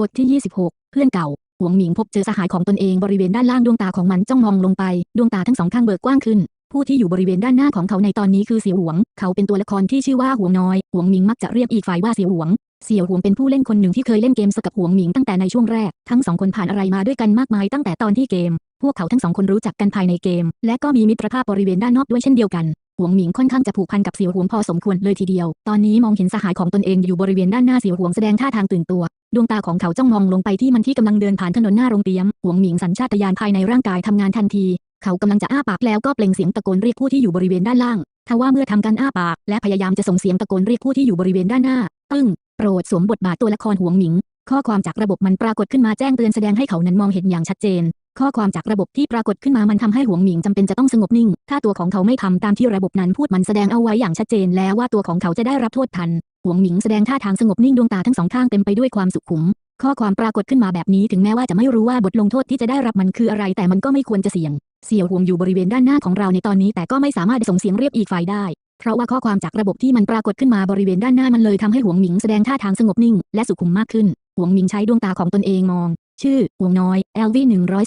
บทที่ 26 เพื่อนเก่า หวงหมิงพบเจอสหายของตนเองบริเวณด้านล่างดวงตาของมันจ้องมองลงไป ดวงตาทั้งสองข้างเบิกกว้างขึ้น ผู้ที่อยู่บริเวณด้านหน้าของเขาในตอนนี้คือเสี่ยวหวง เขาเป็นตัวละครที่ชื่อว่าหวงน้อย หวงหมิงมักจะเรียกอีกฝ่ายว่าเสี่ยวหวง เสี่ยวหวงเป็นผู้เล่นคนหนึ่งที่เคยเล่นเกมสกับหวงหมิงตั้งแต่ในช่วงแรก ทั้งสองคนผ่านอะไรมาด้วยกันมากมายตั้งแต่ตอนที่เกม พวกเขาทั้งสองคนรู้จักกันภายในเกม และก็มีมิตรภาพบริเวณด้านนอกด้วยเช่นเดียวกัน วงหมิงค่อนข้างจะผูกพันกับเสี่ยวหวงพอสมควรเลยทีเดียว ตอนนี้มองเห็นสหายของตนเองอยู่บริเวณด้านหน้าเสี่ยวหวงแสดงท่าทางตื่นตัว ดวงตาของเขาจ้องมองลงไปที่มันที่กำลังเดินผ่านถนนหน้าโรงเตรียมหวงหมิงสัญชาตญาณภายในร่างกายทำงานทันที เขากำลังจะอ้าปากแล้วก็เปล่งเสียงตะโกนเรียกผู้ที่อยู่บริเวณด้านล่างทว่าเมื่อทำการอ้าปากและพยายามจะส่งเสียงตะโกนเรียกผู้ที่อยู่บริเวณด้านหน้าตึ้งโปรดสวมบทบาทตัวละครหวงหมิง ข้อความจากระบบมันปรากฏขึ้นมาแจ้งเตือนแสดงให้เขานั้นมองเห็นอย่างชัดเจน ข้อความจากระบบที่ปรากฏขึ้นมามันทำให้หวงหมิงจำเป็นจะต้องสงบนิ่ง ถ้าตัวของเขาไม่ทำตามที่ระบบนั้นพูดมันแสดงเอาไว้อย่างชัดเจนแล้วว่าตัวของเขาจะได้รับโทษทัน หวงหมิงแสดงท่าทางสงบนิ่งดวงตาทั้งสองข้างเต็มไปด้วยความสุขุม ข้อความปรากฏขึ้นมาแบบนี้ถึงแม้ว่าจะไม่รู้ว่าบทลงโทษที่จะได้รับมันคืออะไร แต่มันก็ไม่ควรจะเสี่ยง เสี่ยวหวงอยู่บริเวณด้านหน้าของเราในตอนนี้แต่ก็ไม่สามารถส่งเสียงเรียกอีกฝ่ายได้เพราะว่าข้อความจากระบบที่มันปรากฏขึ้นมาบริเวณด้านหน้ามันเลยทำให้หวงหมิงแสดงท่าทางสงบนิ่ง และสุขุมมากขึ้น หวงหมิงใช้ดวงตาของตนเองมอง ชื่อหวงน้อย LV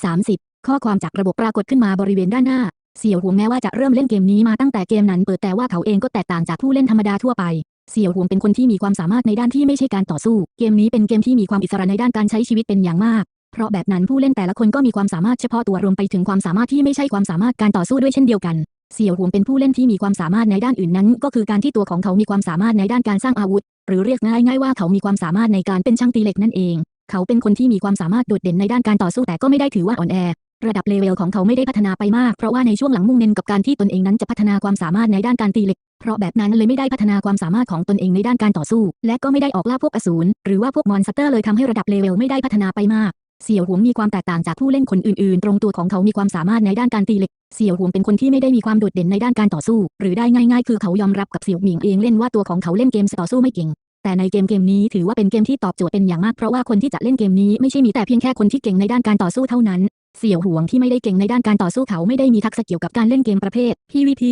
130 ข้อความจากระบบปรากฏขึ้นมาบริเวณด้านหน้า เสี่ยวหวงแม้ว่าจะเริ่มเล่นเกมนี้มาตั้งแต่เกมนั้นเปิดแต่ว่าเขาเองก็แตกต่างจากผู้เล่นธรรมดาทั่วไปเสี่ยวหวงเป็นคนที่มีความสามารถในด้านที่ไม่ใช่การต่อสู้ เกมนี้เป็นเกมที่มีความอิสระในด้านการใช้ชีวิตเป็นอย่างมาก เพราะแบบนั้นผู้เล่นแต่ละคนก็มีความสามารถเฉพาะตัวรวมไปถึงความสามารถที่ไม่ใช่ความสามารถการต่อสู้ด้วยเช่นเดียวกัน เสี่ยวหวงเป็นผู้เล่นที่มีความสามารถในด้านอื่นนั้น ก็คือการที่ตัวของเขามีความสามารถในด้านการสร้างอาวุธ หรือเรียกง่ายๆว่าเขามีความสามารถในการเป็นช่างตีเหล็กนั่นเอง เขาเป็นคนที่มีความสามารถโดดเด่นในด้านการต่อสู้แต่ก็ไม่ได้ถือว่าอ่อนแอ ระดับเลเวลของเขาไม่ได้พัฒนาไปมาก เพราะว่าในช่วงหลังมุ่งเน้นกับการที่ตนเองนั้นจะพัฒนาความสามารถในด้านการตีเหล็ก เพราะแบบนั้นเลยไม่ได้พัฒนาความสามารถของตนเองในด้านการต่อสู้ และก็ไม่ได้ออกล่าพวกอสูรหรือว่าพวกมอนสเตอร์เลยทำให้ระดับเลเวลไม่ได้พัฒนาไปมากเสี่ยวหวงมีความแตกต่างจากผู้เล่นคนอื่นๆ ตรงตัวของเขามีความสามารถในด้านการตีเหล็ก เสี่ยวหวงเป็นคนที่ไม่ได้มีความโดดเด่นในด้านการต่อสู้ หรือได้ง่ายๆ คือเขายอมรับกับเสี่ยวหมิงเองเล่นว่าตัวของเขาเล่นเกมต่อสู้ไม่เก่ง แต่ในเกมเกมนี้ถือว่าเป็นเกมที่ตอบโจทย์เป็นอย่างมากเพราะว่าคนที่จะเล่นเกมนี้ไม่ใช่มีแต่เพียงแค่คนที่เก่งในด้านการต่อสู้เท่านั้น เสี่ยวหวงที่ไม่ได้เก่งในด้านการต่อสู้เขาไม่ได้มีทักษะเกี่ยวกับการเล่นเกมประเภท PVP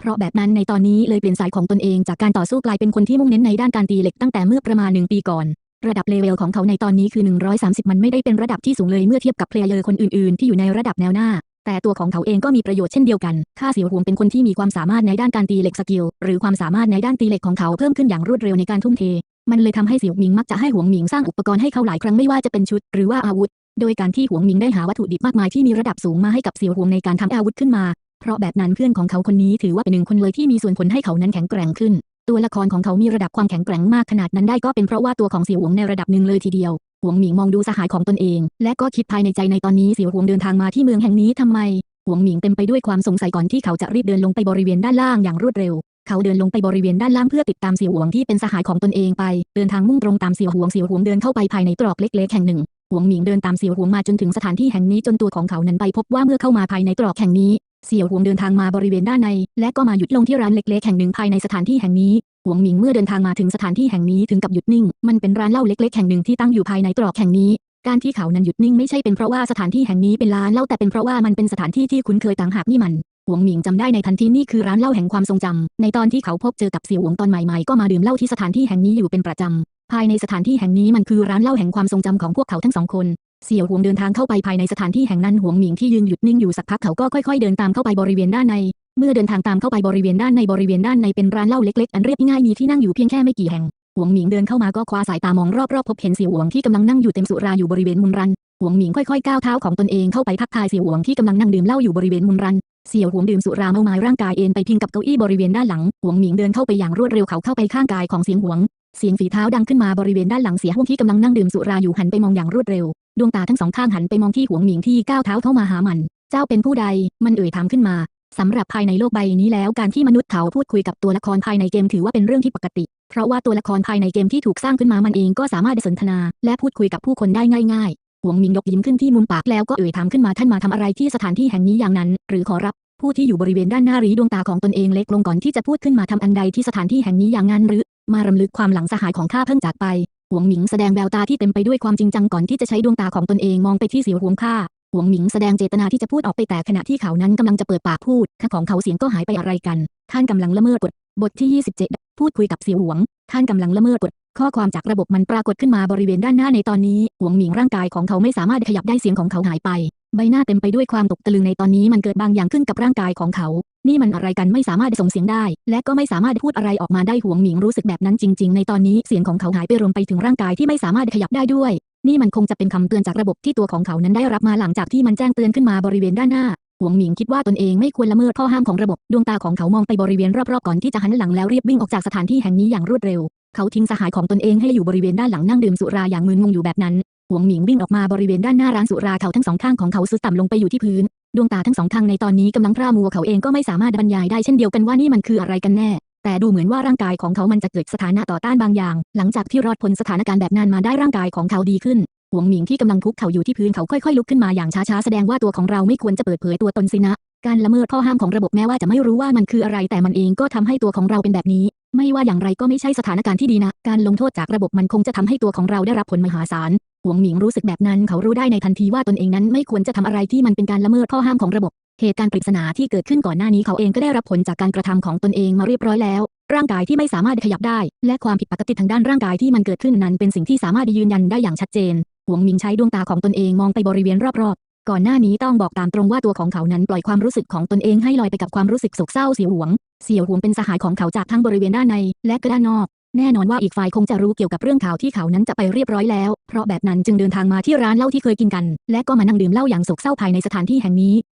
เพราะแบบนั้นในตอนนี้เลยเปลี่ยนสายของตนเองจากการต่อสู้กลายเป็นคนที่มุ่งเน้นในด้านการตีเหล็กตั้งแต่เมื่อประมาณหนึ่งปีก่อน ระดับเลเวลของเขาในตอนนี้คือ 130 มันไม่ได้เป็นระดับที่สูงเลยเมื่อเทียบกับเพลเยอร์คนอื่นๆ ที่อยู่ในระดับแนวหน้า แต่ตัวของเขาเองก็มีประโยชน์เช่นเดียวกัน ข้าเสียวหวงเป็นคนที่มีความสามารถในด้านการตีเหล็กสกิล หรือความสามารถในด้านตีเหล็กของเขาเพิ่มขึ้นอย่างรวดเร็วในการทุ่มเท มันเลยทำให้เสียวหมิงมักจะให้หวงหมิงสร้างอุปกรณ์ให้เขาหลายครั้งไม่ว่าจะเป็นชุดหรือว่าอาวุธ โดยการที่หวงหมิงได้หาวัตถุดิบมากมายที่มีระดับสูงมาให้กับเสียวหวงในการทำอาวุธขึ้นมา เพราะแบบนั้นเพื่อนของเขาคนนี้ถือว่าเป็นหนึ่งคนเลยที่มีส่วนผลให้เขานั้นแข็งแกร่งขึ้น ตัวละครของเขามีระดับความแข็งแกร่งมากขนาดนั้นได้ก็เป็นเพราะว่าตัวของเสียวหวงในระดับหนึ่งเลยทีเดียว หวงหมิงมองดูสหายของตนเอง และก็คิดภายในใจในตอนนี้เสี่ยวหวงเดินทางมาที่เมืองแห่งนี้ทำไม หวงหมิงเต็มไปด้วยความสงสัยก่อนที่เขาจะรีบเดินลงไปบริเวณด้านล่างอย่างรวดเร็ว เขาเดินลงไปบริเวณด้านล่างเพื่อติดตามเสี่ยวหวงที่เป็นสหายของตนเองไป เดินทางมุ่งตรงตามเสี่ยวหวงเสี่ยวหวงเดินเข้าไปภายในตรอกเล็ก ๆ แห่งหนึ่ง หวงหมิงเดินตามเสี่ยวหวงมาจนถึงสถานที่แห่งนี้จนตัวของเขานั้นไปพบว่าเมื่อเข้ามาภายในตรอกแห่งนี้เสี่ยวหวงเดินทางมาบริเวณด้านใน และก็มาหยุดลงที่ร้านเล็กๆ แห่งหนึ่งภายในสถานที่แห่งนี้ หวงหมิงเมื่อเดินทางมาถึงสถานที่แห่งนี้ถึงกับหยุดนิ่ง มันเป็นร้านเหล้าเล็กๆ แห่งหนึ่งที่ตั้งอยู่ภายในตรอกแห่งนี้ การที่เขานั้นหยุดนิ่งไม่ใช่เป็นเพราะว่าสถานที่แห่งนี้เป็นร้านเหล้าแต่เป็นเพราะว่ามันเป็นสถานที่ที่คุ้นเคยต่างหากนี่มัน หวงหมิงจำได้ในทันทีนี่คือร้านเหล้าแห่งความทรงจำในตอนที่เขาพบเจอกับเสี่ยวหวงตอนใหม่ๆก็มาดื่มเหล้าที่สถานที่แห่งนี้อยู่เป็นประจำภายในสถานที่แห่งนี้มันคือร้านเหล้าแห่งความทรงจำของพวกเขาทั้งสองคนเสี่ยวหวงเดินทางเข้าไปภายในสถานที่แห่งนั้นหวงหมิงที่ยืนหยุดนิ่งอยู่สักพักเขาก็ค่อยๆเดินตามเข้าไปบริเวณด้านใน เมื่อเดินทางตามเข้าไปบริเวณด้านในบริเวณด้านในเป็นร้านเหล้าเล็กๆ อันเรียบง่ายมีที่นั่งอยู่เพียงแค่ไม่กี่แห่งหวงหมิงเดินเข้ามาก็คว้าสายตามองรอบๆพบเห็นเสี่ยวหวงที่กำลังนั่งอยู่เต็มสุราอยู่บริเวณมุมรันหวงหมิงค่อยๆก้าวเท้าของตนเองเข้าไปทักทายเสี่ยวหวงที่กำลังนั่งดื่มเหล้าอยู่บริเวณมุมรันเสี่ยวหวงดื่มสุราเมาไม้ร่างกายเอนไปพิงกับเก้าอี้บริเวณด้านหลังหวงหมิงเดินเข้าไปอย่างรวดเร็วเขาเข้าไปข้างกายของเสียงหวง เสียงฝีเท้าดังขึ้นมาบริเวณด้านหลังเสียหวงที่กำลังนั่งดื่มสุราอยู่หันไปมองอย่างรวดเร็ว ดวงตาทั้งสองข้างหันไปมองที่หวงหมิงที่ก้าวเท้าเข้ามาหามัน เจ้าเป็นผู้ใด มันเอ่ยถามขึ้นมา สำหรับภายในโลกใบนี้แล้วการที่มนุษย์เขาพูดคุยกับตัวละครภายในเกมถือว่าเป็นเรื่องที่ปกติ เพราะว่าตัวละครภายในเกมที่ถูกสร้างขึ้นมามันเองก็สามารถสนทนา และพูดคุยกับผู้คนได้ง่ายๆหวงหมิงยกยิ้มขึ้นที่มุมปากแล้วก็เอ่ยถามขึ้นมาท่านมาทำอะไรที่สถานที่แห่งนี้อย่างนั้น หรือขอรับผู้ที่อยู่บริเวณด้านหน้ารีดวงตาของตนเองเล็กลงก่อนที่จะพูดขึ้นมาทำอันใดที่สถานที่แห่งนี้อย่างนั้นหรือ มารำลึกความหลังสหายของข้าเพิ่งจากไปหวงหมิงแสดงแววตาที่เต็มไปด้วยความจริงจังก่อนที่จะใช้ดวงตาของตนเองมองไปที่เสียวหวงข้า หวงหมิงแสดงเจตนาที่จะพูดออกไปแต่ขณะที่เขานั้นกำลังจะเปิดปากพูดข้าของเขาเสียงก็หายไปอะไรกัน ท่านกำลังละเมิดกฎบทที่ 27 พูดคุยกับเสียวหวง ท่านกำลังละเมิดกฎข้อความจากระบบมันปรากฏขึ้นมาบริเวณด้านหน้าในตอนนี้หวงหมิงร่างกายของเขาไม่สามารถขยับได้เสียงของเขาหายไป ใบหน้าเต็มไปด้วยความตกตะลึงในตอนนี้มันเกิดบางอย่างขึ้นกับร่างกายของเขา นี่มันอะไรกันไม่สามารถส่งเสียงได้ และก็ไม่สามารถพูดอะไรออกมาได้หวงหมิงรู้สึกแบบนั้นจริง ๆ ในตอนนี้เสียงของเขาหายไปรวมไปถึงร่างกายที่ไม่สามารถขยับได้ด้วย นี่มันคงจะเป็นคำเตือนจากระบบที่ตัวของเขานั้นได้รับมาหลังจากที่มันแจ้งเตือนขึ้นมาบริเวณด้านหน้าหวงหมิงคิดว่าตนเองไม่ควรละเมิดข้อห้ามของระบบ ดวงตาของเขามองไปบริเวณรอบๆก่อนที่จะหันหลังแล้วรีบวิ่งออกจากสถานที่แห่งนี้อย่างรวดเร็ว เขาทิ้งสหายของตนเองให้อยู่บริเวณด้านหลังนั่งดื่มสุราอย่างมึนงงอยู่แบบนั้น หวงหมิงวิ่งออกมาบริเวณด้านหน้าร้านสุราเขาทั้งสองข้างของเขาสุดต่ำลงไปอยู่ที่พื้น ดวงตาทั้งสองข้างในตอนนี้กำลังพร่ามัวเขาเองก็ไม่สามารถบรรยายได้เช่นเดียวกันว่านี่มันคืออะไรกันแน่ แต่ดูเหมือนว่าร่างกายของเขามันจะเกิดสถานะต่อต้านบางอย่าง หลังจากที่รอดพ้นสถานการณ์แบบนั้นมาได้ร่างกายของเขาดีขึ้นหวงหมิงที่กำลังคุกเข่าอยู่ที่พื้นเขาค่อยๆ ลุกขึ้นมาอย่างช้าๆ แสดงว่าตัวของเราไม่ควรจะเปิดเผยตัวตนสินะ การละเมิดข้อห้ามของระบบแม้ว่าจะไม่รู้ว่ามันคืออะไร แต่มันเองก็ทำให้ตัวของเราเป็นแบบนี้ ไม่ว่าอย่างไรก็ไม่ใช่สถานการณ์ที่ดีนะ การลงโทษจากระบบมันคงจะทำให้ตัวของเราได้รับผลมหาศาลหวงหมิงรู้สึกแบบนั้น เขารู้ได้ในทันทีว่าตนเองนั้นไม่ควรจะทำอะไรที่มันเป็นการละเมิดข้อห้ามของระบบ เหตุการณ์ปริศนาที่เกิดขึ้นก่อนหน้านี้เขาเองก็ได้รับผลจากการกระทำของตนเองมาเรียบร้อยแล้ว ร่างกายที่ไม่สามารถขยับได้ และความผิดปกติทางด้านร่างกายที่มันเกิดขึ้นนั้นเป็นสิ่งที่สามารถยืนยันได้อย่างชัดเจน หวงมิงใช้ดวงตาของตนเองมองไปบริเวณรอบๆ ก่อนหน้านี้ต้องบอกตามตรงว่าตัวของเขานั้นปล่อยความรู้สึกของตนเองให้ลอยไปกับความรู้สึกโศกเศร้าเสียหวง เสียหวงเป็นสหายของเขาจากทั้งบริเวณด้านใน และก็ด้านนอกแน่นอนว่าอีกฝ่ายคงจะรู้เกี่ยวกับเรื่องข่าวที่เขานั้นจะไปเรียบร้อยแล้ว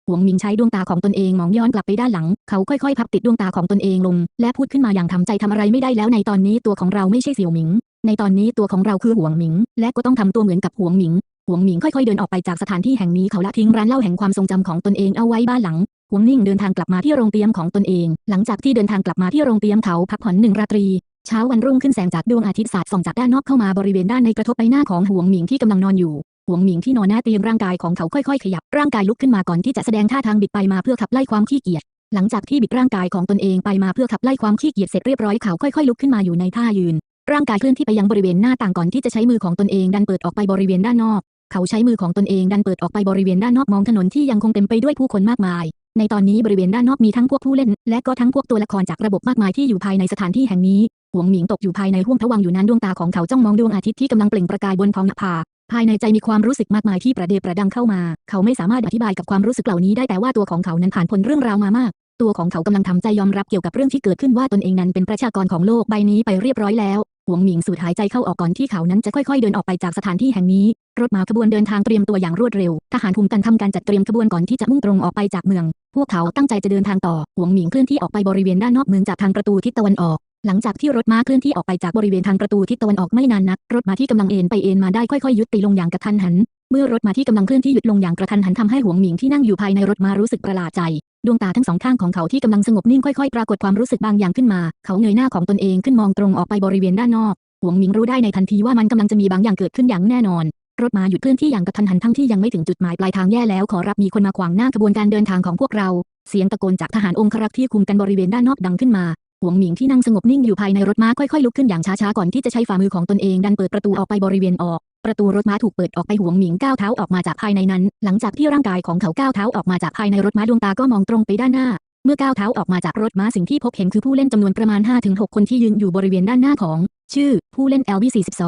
หวงหมิงใช้ดวงตาของตนเองมองย้อนกลับไปด้านหลัง เขาค่อยๆ พับติดดวงตาของตนเองลง และพูดขึ้นมาอย่างทำใจทำอะไรไม่ได้แล้วในตอนนี้ตัวของเราไม่ใช่เสี่ยวหมิง ในตอนนี้ตัวของเราคือหวงหมิง และก็ต้องทำตัวเหมือนกับหวงหมิงหวงหมิงค่อยๆเดินออกไปจากสถานที่แห่งนี้เขาละทิ้งร้านเหล้าแห่งความทรงจำของตนเองเอาไว้บ้านหลังหวงนิ่งเดินทางกลับมาที่โรงเตรียมของตนเอง หลังจากที่เดินทางกลับมาที่โรงเตรียมเขาพักผ่อนหนึ่งราตรีเช้าวันรุ่งขึ้นแสงจากดวงอาทิตย์สาดส่องจากด้านนอกเข้ามาบริเวณด้านในกระทบใบหน้าของหวงหมิงที่กำลังนอนอยู่ หวงหมิงที่นอนหน้าเตียงร่างกายของเขาค่อยๆ ขยับร่างกายลุกขึ้นมาก่อนที่จะแสดงท่าทางบิดไปมาเพื่อขับไล่ความขี้เกียจหลังจากที่บิดร่างกายของตนเองไปมาเพื่อขับไล่ความขี้เกียจเสร็จเรียบร้อยเขาค่อยๆลุกขึ้นมาอยู่ในท่ายืน ร่างกายเคลื่อนที่ไปยังบริเวณหน้าต่างก่อนที่จะใช้มือของตนเองดันเปิดออกไปบริเวณด้านนอก เขาใช้มือของตนเองดันเปิดออกไปบริเวณด้านนอกมองถนนที่ยังคงเต็มไปด้วยผู้คนมากมาย ในตอนนี้บริเวณด้านนอกมีทั้งพวกผู้เล่น และก็ทั้งพวกตัวละครจากระบบมากมายที่อยู่ภายในสถานที่แห่งนี้หวงหมิงตกอยู่ภายในห้วงทวังอยู่นั้นดวงตาของเขาจ้องมองดวงอาทิตย์ที่กำลังเปล่งประกายบนท้องนภา ภายในใจมีความรู้สึกมากมายที่ประเดประดังเข้ามา เขาไม่สามารถอธิบายกับความรู้สึกเหล่านี้ได้แต่ว่าตัวของเขานั้นผ่านพ้นเรื่องราวมามาก ตัวของเขากำลังทำใจยอมรับเกี่ยวกับเรื่องที่เกิดขึ้นว่าตนเองนั้นเป็นประชากรของโลกใบนี้ไปเรียบร้อยแล้วหวงหมิงสูดหายใจเข้าออกก่อนที่เขานั้นจะค่อยๆเดินออกไปจากสถานที่แห่งนี้ รถม้าขบวนเดินทางเตรียมตัวอย่างรวดเร็ว ทหารคุมกันทำการจัดเตรียมขบวนก่อนที่จะมุ่งตรงออกไปจากเมือง พวกเขาตั้งใจจะเดินทางต่อ หวงหมิงเคลื่อนที่ออกไปบริเวณด้านนอกเมืองจากทางประตูทิศตะวันออก หลังจากที่รถม้าเคลื่อนที่ออกไปจากบริเวณทางประตูทิศตะวันออกไม่นานนัก รถม้าที่กำลังเอ็นไปเอ็นมาได้ค่อยๆยุติลงอย่างกระทันหัน เมื่อรถม้าที่กำลังเคลื่อนที่หยุดลงอย่างกระทันหันทำให้หวงหมิงที่นั่งอยู่ภายในรถม้ารู้สึกประหลาดใจ ดวงตาทั้งสองข้างของเขาที่กำลังสงบนิ่งค่อยๆ ปรากฏความรู้สึกบางอย่างขึ้นมา เขาเงยหน้าของตนเองขึ้นมองตรงออกไปบริเวณด้านนอก หวงหมิงรู้ได้ในทันทีว่ามันกำลังจะมีบางอย่างเกิดขึ้นอย่างแน่นอนรถม้าหยุดเคลื่อนที่อย่างกระทันหันทั้งที่ยังไม่ถึงจุดหมายปลายทางแย่แล้วขอรับมีคนมาขวางหน้าขบวนการเดินทางของพวกเรา เสียงตะโกนจากทหารองครักษ์ที่คุมกันบริเวณด้านนอกดังขึ้นมา หวงหมิงที่นั่งสงบนิ่งอยู่ภายในรถม้าค่อยๆลุกขึ้นอย่างช้าๆก่อนที่จะใช้ฝ่ามือของตนเองดันเปิดประตูออกไปบริเวณออก ประตูรถม้าถูกเปิดออกไปหวงหมิงก้าวเท้าออกมาจากภายในนั้น หลังจากที่ร่างกายของเขาก้าวเท้าออกมาจากภายในรถม้าดวงตาก็มองตรงไปด้านหน้า เมื่อก้าวเท้าออกมาจากรถม้าสิ่งที่พบเห็นคือผู้เล่นจำนวนประมาณ 5-6 คนที่ยืนอยู่บริเวณด้านหน้าของ ชื่อ ผู้เล่น LB42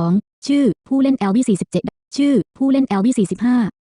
ชื่อ ผู้เล่น LB47 ชื่อ ผู้เล่น LB45